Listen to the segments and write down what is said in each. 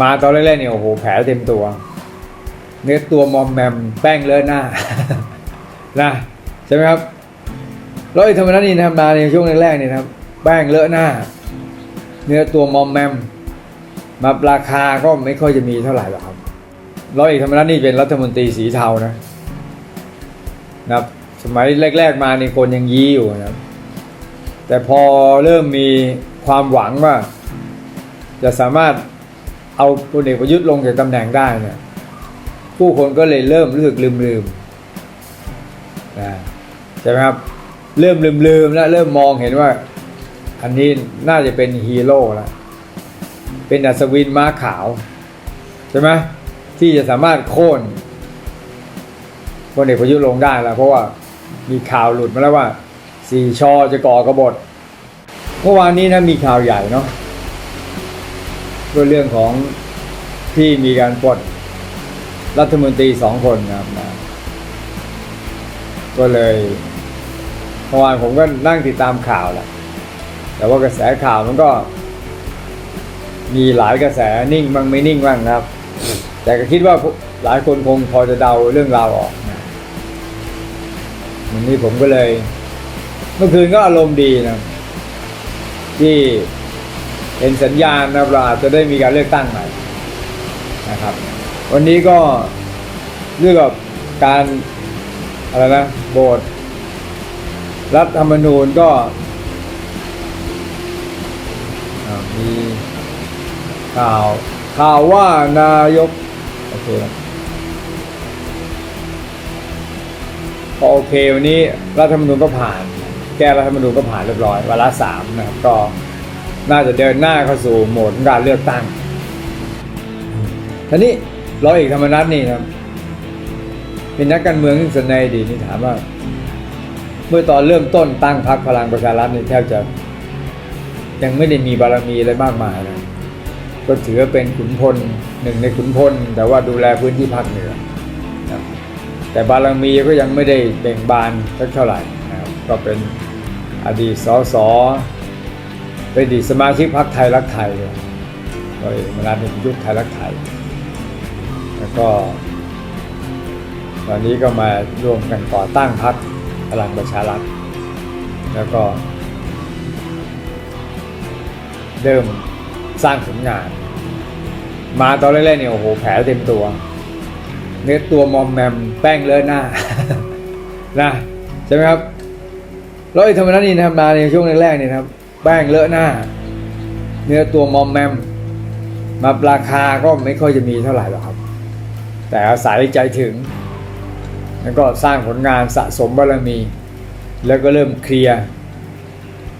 มาตอนแรกๆเนี่ยโอ้โหแผลเต็มตัว เนื้อตัวมอมแมมแป้งเลอะหน้านะใช่ไหมครับร้วอยธรรมนัฐนี่นะครับมาในช่วงแรกๆเนี่ยครับ แป้งเลอะหน้า เนื้อตัวมอมแมมมาราคาก็ไม่ค่อยจะมีเท่าไหร่หรอกครับร้อยเอกธรรมนัฐนี่เป็นรัฐมนตรีสีเทานะนะครับสมัยแรก ๆ มาในคนยังยี้อยู่นะครับ แต่พอเริ่มมีความหวังว่า จะสามารถ เอาพลเอกประยุทธ์ลงจากตำแหน่งได้เนี่ยผู้คนก็เลยเริ่มรู้สึกลืมลืมๆนะใช่ไหมครับเริ่มลืมลืมๆแล้วเริ่มมองเห็นว่า อันนี้น่าจะเป็นฮีโร่แล้วเป็นอัศวินม้าขาว ใช่ไหมที่จะสามารถโค่นพลเอกประยุทธ์ลงได้แล้ว เพราะว่ามีข่าวหลุดมาแล้วว่าสี่ชอจะก่อกระบฏเมื่อวานนี้นะมีข่าวใหญ่เนาะ ด้วยเรื่องของที่มีการปลดรัฐมนตรีสองคนนะครับนะก็เลยเมื่อวานผมก็นั่งติดตามข่าวแหละแต่ว่ากระแสข่าวมันก็ มีหลายกระแสนิ่งบ้างไม่นิ่งบ้างนะครับ แต่ก็คิดว่าหลายคนคงพอจะเดาเรื่องราวออกนะวันนี้ผมก็เลย เมื่อคืนก็อารมณ์ดีนะที่ เห็นสัญญาณนะเราอาจจะได้มีการเลือกตั้งใหม่นะครับ วันนี้ก็เรื่องกับการอะไรนะโบสถ์รัฐธรรมนูญก็มีข่าวข่าวว่านายกโอเคพอโอเควันนี้รัฐธรรมนูญก็ผ่าน แก้รัฐธรรมนูญก็ผ่านเรียบร้อยวาระสามนะครับก็ น่าจะเดินหน้าเข้าสู่โหมดการเลือกตั้งทีนี้ร้อยเอกธรรมนัฐนี่นะครับเป็นนักการเมืองที่สนในดีนี่ถามว่า เมื่อตอนเริ่มต้นตั้งพรรคพลังประชารัฐนี่แทบจะ ยังไม่ได้มีบารมีอะไรมากมายนะก็ถือว่าเป็นขุนพลหนึ่งในขุนพล แต่ว่าดูแลพื้นที่ภาคเหนือแต่บารมีก็ยังไม่ได้เบ่งบานสักเท่าไหร่นะครับก็เป็นอดีตสส เป็นดีสมาชิกพรรคไทยรักไทยเลยโดยมนัดเป็นยุคไทยรักไทย แล้วก็ ตอนนี้ก็มาร่วมกันก่อตั้งพรรคพลังประชารัฐ แล้วก็ เริ่มสร้างผลงาน มาตอนแรกๆเนี่ยโอ้โหแผลเต็มตัว เนื้อตัวมอมแมมแป้งเลอะหน้านะใช่ไหมครับร้วอยธรรมนัฐนี่นะครับมาในช่วงแรกๆเนี่ยนะครับ แป้งเลอะหน้า เนื้อตัวมอมแมมมาราคาก็ไม่ค่อยจะมีเท่าไหร่หรอกครับ แต่อาศัยใจถึง แล้วก็สร้างผลงานสะสมบารมี แล้วก็เริ่มเคลียร์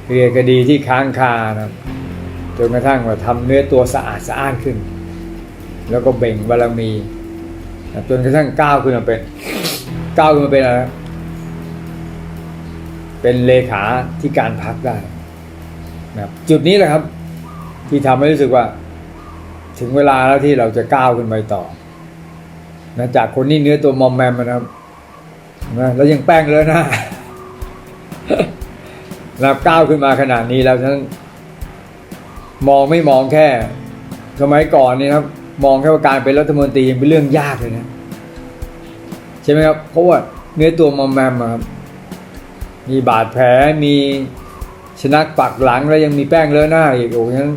เคลียร์คดีที่ค้างคานะจนกระทั่งว่าทำเนื้อตัวสะอาดสะอ้านขึ้น แล้วก็เบ่งบารมีจนกระทั่งก้าวขึ้นมาเป็นก้าวขึ้นมาเป็นอะไรเป็นเลขาที่การพักได้ นะครับจุดนี้แหละครับ ที่ทำให้รู้สึกว่า ถึงเวลาแล้วที่เราจะก้าวขึ้นไปต่อนะจากคนนี้เนื้อตัวมอมแมมนะครับนะแล้วยังแป้งเลยนะนะครับก้าวขึ้นมาขนาดนี้แล้วฉันมองไม่มองแค่สมัยก่อนนี่ครับ มองแค่ว่าการเป็นรัฐมนตรียังเป็นเรื่องยากเลยนะใช่ไหมครับเพราะว่าเนื้อตัวมอมแมมครับมีบาดแผลมี ชนักปักหลังแล้วยังมีแป้งเลอะหน้าอีกโอ้ยนั้น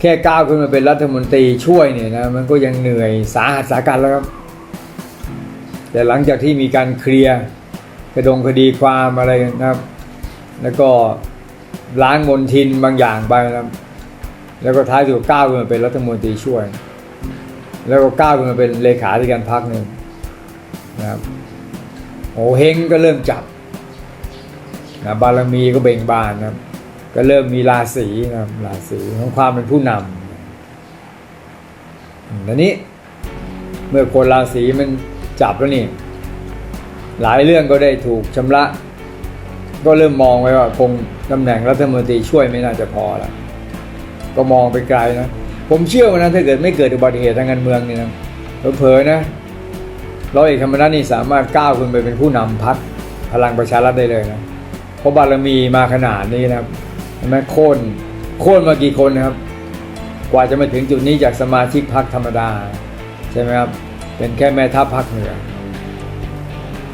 แค่ก้าวขึ้นมาเป็นรัฐมนตรีช่วยเนี่ยนะมันก็ยังเหนื่อยสาหัสสากันแล้วครับ แต่หลังจากที่มีการเคลียร์กระดงคดีความอะไรนะครับ แล้วก็ล้างมนทินบางอย่างไปนะแล้วก็ท้ายสุดก้าวขึ้นมาเป็นรัฐมนตรีช่วย แล้วก็ก้าวขึ้นมาเป็นเลขาธิการพรรคหนึ่งนะครับโอเฮงก็เริ่มจับ นะบารมีก็เบ่งบานนะก็เริ่มมีราศีนะราศีของความเป็นผู้นำอืมทีนี้เมื่อคนราศีมันจับแล้วนี่ หลายเรื่องก็ได้ถูกชำระ ก็เริ่มมองไว้ว่าคงตำแหน่งรัฐมนตรีช่วยไม่น่าจะพอแล้วก็มองไปไกลนะ ผมเชื่อว่านะถ้าเกิดไม่เกิดอุบัติเหตุทางการเมืองนี่นะเผลอๆนะร้อยเอกธรรมนัฐนี่สามารถก้าวขึ้นไปเป็นผู้นำพรรคพลังประชารัฐได้เลยนะ เพราะบารมีมาขนาดนี้นะครับเห็นไหมโค่นโค่นมากี่คนนะครับ กว่าจะมาถึงจุดนี้จากสมาชิกพรรคธรรมดา ใช่ไหมครับ เป็นแค่แม่ทัพพรรคเหนือ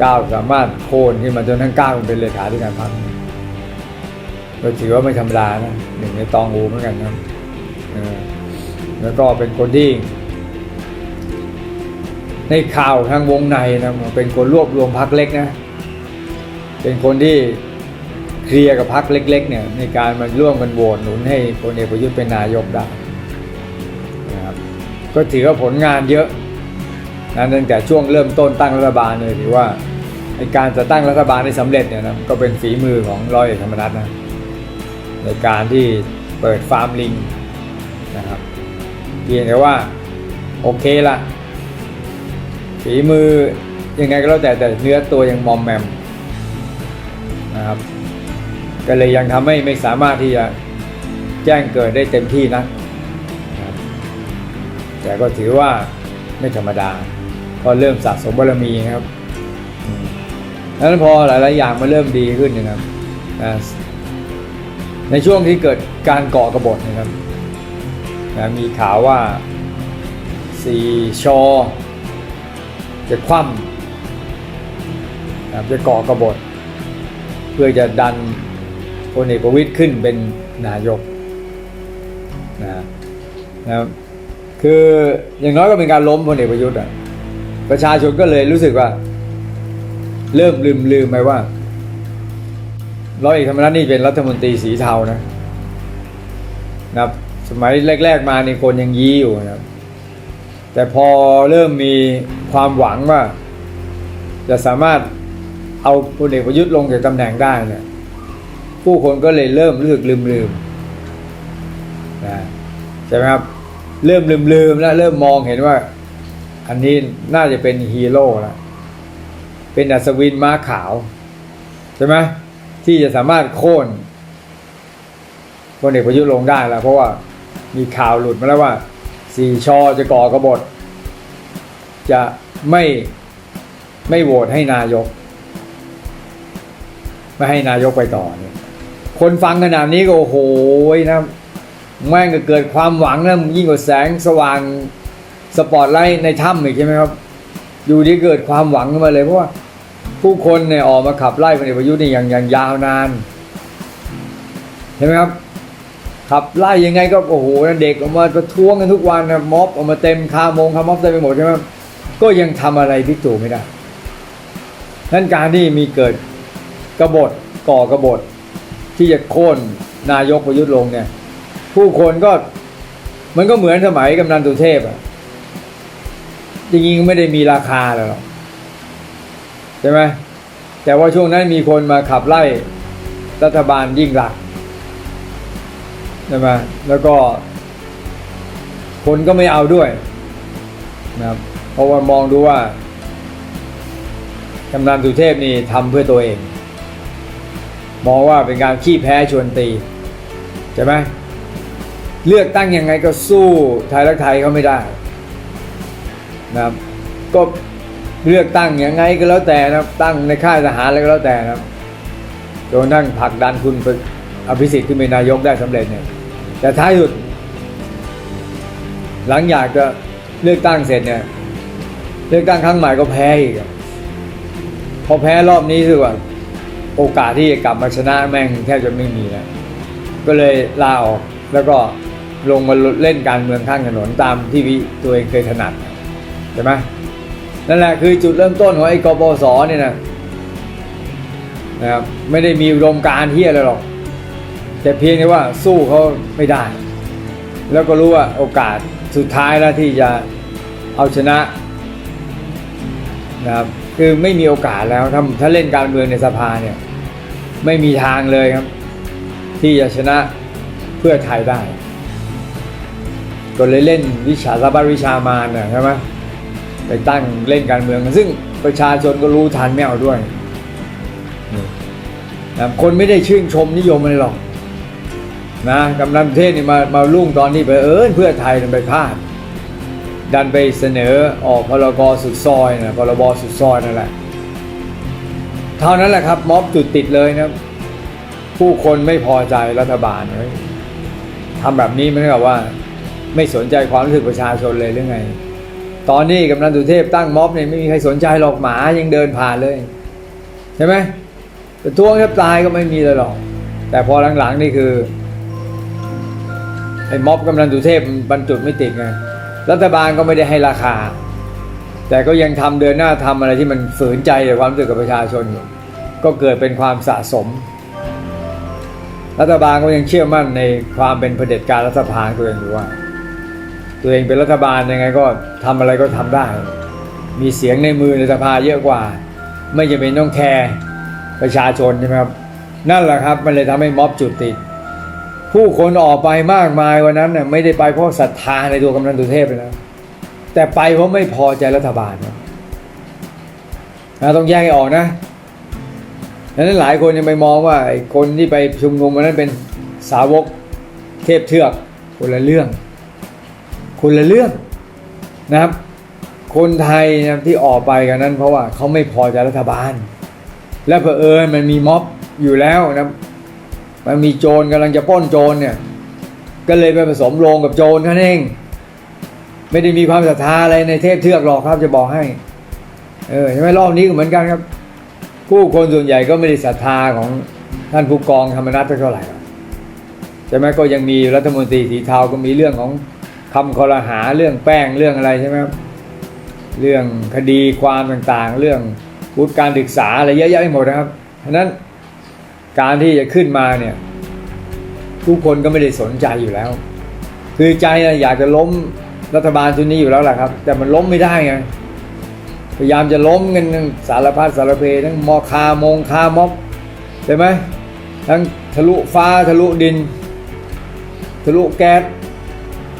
ก้าวสามารถโค่นขึ้นมาจนทั้งก้าวเป็นเลขาธิการพรรคก็ถือว่าไม่ธรรมดานะหนึ่งในตองอูเหมือนกันนะเออแล้วก็เป็นคนที่ในข่าวทางวงในนะเป็นคนรวบรวมพรรคเล็กนะ เป็นคนที่ เคลียร์กับพรรคเล็กๆเนี่ยในการมาร่วมกันโหวตหนุนให้พลเอกประยุทธ์เป็นนายกได้นะครับก็ถือว่าผลงานเยอะนะตั้งแต่ช่วงเริ่มต้นตั้งรัฐบาลเลยถือว่าในการจะตั้งรัฐบาลได้สำเร็จเนี่ยนะก็เป็นฝีมือของร้อยเอกธรรมนัฐนะในการที่เปิดฟาร์มลิงนะครับเพียงแต่ว่าโอเคละฝีมือยังไงก็แล้วแต่แต่เนื้อตัวยังมอมแมมนะครับ ก็เลยยังทำให้ไม่สามารถที่จะแจ้งเกิดได้เต็มที่นะแต่ก็ถือว่าไม่ธรรมดาก็เริ่มสะสมบารมีครับดังนั้นพอหลาย ๆ อย่างมันเริ่มดีขึ้นนะครับในช่วงที่เกิดการก่อกบฏนะครับมีข่าวว่าสีชอจะคว่ำนะครับจะก่อกบฏ เพื่อจะดัน พลเอกประวิตยขึ้นเป็นนายกนะนะครับคืออย่างน้อยก็เป็นการล้มพลเอกประยุทธ์อะประชาชนก็เลยรู้สึกว่า เริ่มลืมลืมไปว่าร้อยเอกธรรมนัฐนี่เป็นรัฐมนตรีสีเทานะนะครับสมัยแรก ๆ มาในคนยังยี้อยู่นะครับ แต่พอเริ่มมีความหวังว่า จะสามารถเอาพลเอกประยุทธ์ลงจากตำแหน่งได้เนี่ย ผู้คนก็เลยเริ่มรู้สึกลืมลืมนะใช่ไหมครับ เริ่มลืมลืมแล้วเริ่มมองเห็นว่า อันนี้น่าจะเป็นฮีโร่แล้วเป็นอัศวินม้าขาว ใช่ไหมที่จะสามารถโค่นพลเอกประยุทธ์ลงได้แล้ว เพราะว่ามีข่าวหลุดมาแล้วว่าสี่ชอจะก่อกบฏ จะไม่ไม่โหวตให้นายก ไม่ให้นายกไปต่อเนี่ย คนฟังขนาดนี้ก็โอ้โหนะแม่งก็เกิดความหวังนะยิ่งกว่าแสงสว่างสปอตไลท์ในถ้ำอีกใช่ไหมครับ อยู่ที่เกิดความหวังขึ้นมาเลยเพราะว่าผู้คนเนี่ยออกมาขับไล่พลเอกประยุทธ์นี่อย่างอย่างยาวนานเห็นไหมครับ ขับไล่ยังไงก็โอ้โหเด็กออกมาประท้วงกันทุกวันนะม็อบออกมาเต็มคาโมงคาม็อบเต็มไปหมดใช่ไหมก็ยังทำอะไรพิกตู่ไม่ได้นั่นการที่มีเกิดกบฏก่อกบฏ ที่จะโค่นนายกประยุทธ์ลงเนี่ย ผู้คนก็มันก็เหมือนสมัยกำนันตุเทพอะจริงๆไม่ได้มีราคาหรอกใช่ไหมแต่ว่าช่วงนั้นมีคนมาขับไล่รัฐบาลยิ่งหลักใช่ไหมแล้วก็ คนก็ไม่เอาด้วยนะครับเพราะว่ามองดูว่ากำนันสุเทพนี่ทำเพื่อตัวเอง มองว่าเป็นการขี้แพ้ชวนตีใช่ไหมเลือกตั้งยังไงก็สู้ไทยรักไทยเขาไม่ได้นะครับก็เลือกตั้งยังไงก็แล้วแต่นะตั้งในค่ายทหารอะไรก็แล้วแต่นะจนทั้งผลักดันคุณไปอภิสิทธิ์ขึ้นเป็นนายกได้สำเร็จเนี่ยแต่ท้ายสุด หลังอยากจะเลือกตั้งเสร็จเนี่ยเลือกตั้งครั้งใหม่ก็แพ้อีกพอแพ้รอบนี้คือว่า โอกาสที่จะกลับมาชนะแม่งแทบจะไม่มีแล้วก็เลยลาออกแล้วก็ลงมาเล่นการเมืองข้างถนนตามที่ตัวเองเคยถนัดใช่ไหมนั่นแหละคือจุดเริ่มต้นของไอ้กบสเนี่ยนะนะครับไม่ได้มีอุดมการณ์ที่อะไรหรอก แต่เพียงแค่ว่าสู้เขาไม่ได้ แล้วก็รู้ว่าโอกาสสุดท้ายแล้วที่จะเอาชนะนะครับคือไม่มีโอกาสแล้วถ้าถ้าเล่นการเมืองในสภาเนี่ย ไม่มีทางเลยครับ ที่จะชนะเพื่อไทยได้ ก็เลยเล่นวิชาสบัดวิชามารนะใช่ไหมไปตั้งเล่นการเมือง ซึ่งประชาชนก็รู้ทันไม่เอาด้วยนะครับคนไม่ได้ชื่นชมนิยมอะไรหรอกนะกำนันเทศนี่มามาลุ่งตอนนี้ไปเอิญเพื่อไทยไปพลาดดันไปเสนอออกพรกสุดซอยนะพรบสุดซอยนั่นแหละ เท่านั้นแหละครับ ม็อบจุดติดเลยนะผู้คนไม่พอใจรัฐบาลเลยทำแบบนี้ไม่ได้กับว่า ไม่สนใจความรู้สึกประชาชนเลยหรือไง ตอนนี้กำนันสุเทพตั้งม็อบเนี่ยไม่มีใครสนใจหรอกหมายังเดินผ่านเลย ใช่ไหมประท้วงแทบตายก็ไม่มีเลยหรอก แต่พอหลังๆนี่คือไอ้ม็อบกำนันสุเทพมันบรรจุดไม่ติดไงรัฐบาลก็ไม่ได้ให้ราคา แต่ก็ยังทำเดินหน้าทำอะไรที่มันฝืนใจกับความรู้สึกกับประชาชนอยู่ก็เกิดเป็นความสะสม รัฐบาลก็ยังเชื่อมั่นในความเป็นเผด็จการรัฐสภาตัวเองอยู่ว่า ตัวเองเป็นรัฐบาลยังไงก็ทำอะไรก็ทำได้ มีเสียงในมือในสภาเยอะกว่า ไม่จำเป็นต้องแคร์ประชาชนใช่ไหมครับนั่นแหละครับมันเลยทำให้ม็อบจุดติด ผู้คนออกไปมากมายวันนั้นน่ะไม่ได้ไปเพราะศรัทธาในตัวกำนันตุเทพเลยนะ แต่ไปเพราะไม่พอใจรัฐบาลนะต้องแยกให้ออกนะดังนั้นหลายคนยังไปมองว่าไอ้คนที่ไปชุมนุมวันนั้นเป็นสาวกเทพเทือกคนละเรื่อง คนละเรื่องนะครับ คนไทยนะที่ออกไปกันนั้น เพราะว่าเขาไม่พอใจรัฐบาล และเผอิญมันมีม็อบอยู่แล้วนะมันมีโจรกำลังจะป้นโจรเนี่ย ก็เลยไปผสมโรงกับโจรนั่นเอง ไม่ได้มีความศรัทธาอะไรในเทพเทือกหรอกครับจะบอกให้ เออใช่ไหมรอบนี้ก็เหมือนกันครับ ผู้คนส่วนใหญ่ก็ไม่ได้ศรัทธาของท่านผู้กองธรรมนัฐเท่าไหร่ใช่ไหมก็ยังมีรัฐมนตรีสีเทาก็มีเรื่องของคำคอรหาเรื่องแป้งเรื่องอะไรใช่ไหมครับเรื่องคดีความต่างๆ เรื่องวุฒิการศึกษาอะไรเยอะแยะไปหมดนะครับฉะนั้นการที่จะขึ้นมาเนี่ยทุกคนก็ไม่ได้สนใจอยู่แล้ว คือใจอยากจะล้ม รัฐบาลชุดนี้อยู่แล้วแหละครับ แต่มันล้มไม่ได้ไงพยายามจะล้มกันสารพัดสารเพทั้งมอคามงคาม็อบใช่ไหมทั้งทะลุฟ้าทะลุดิน ทะลุแก๊ส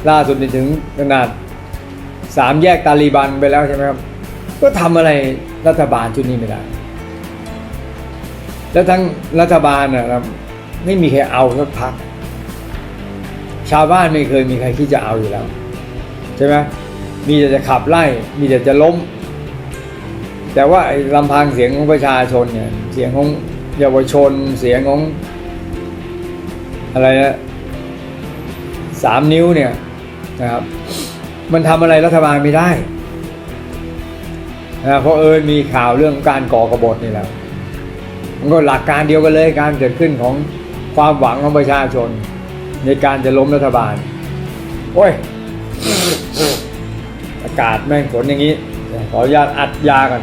ล่าสุดนี่ถึงขนาดสามแยกตาลีบันไปแล้วใช่ไหมครับ ก็ทำอะไรรัฐบาลชุดนี้ไม่ได้ แล้วทั้งรัฐบาลนะครับไม่มีใครเอาสักพัก ชาวบ้านไม่เคยมีใครที่จะเอาอยู่แล้ว ใช่ไหมมีแต่จะขับไล่ มีแต่จะล้ม แต่ว่าไอ้ลำพังเสียงของประชาชนเนี่ยเสียงของเยาวชนเสียงของอะไรนะสามนิ้วเนี่ยนะครับ มันทำอะไรรัฐบาลไม่ได้นะเพราะเอิญมีข่าวเรื่องการก่อกบฏนี่แหละมันก็หลักการเดียวกันเลยการเกิดขึ้นของความหวังของประชาชน ในการจะล้มรัฐบาล โอ้ย อากาศแม่งฝนอย่างนี้ ขออนุญาตอัดยากัน